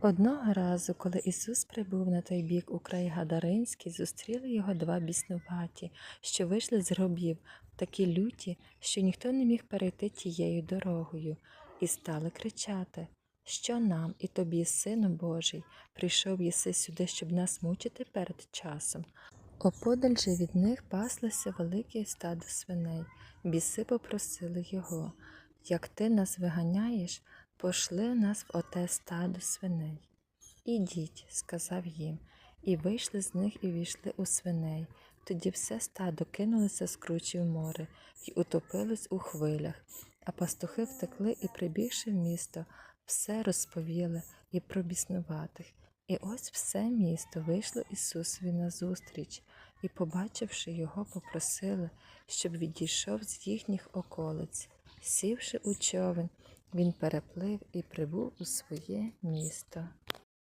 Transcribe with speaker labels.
Speaker 1: Одного разу, коли Ісус прибув на той бік у край Гадаринський, зустріли його два біснуваті, що вийшли з гробів, такі люті, що ніхто не міг перейти тією дорогою, і стали кричати, що нам і тобі, Сину Божий, прийшов єси сюди, щоб нас мучити перед часом. Оподаль же від них паслося велике стадо свиней. Біси попросили його, як ти нас виганяєш, пошли нас в оте стадо свиней. Ідіть, сказав їм, і вийшли з них і війшли у свиней. Тоді все стадо кинулося з кручі в море і утопилось у хвилях, а пастухи втекли і, прибігши в місто, все розповіли і про біснуватих. І ось все місто вийшло Ісусові назустріч, і, побачивши його, попросили, щоб відійшов з їхніх околиць. Сівши у човен, він переплив і прибув у своє місто.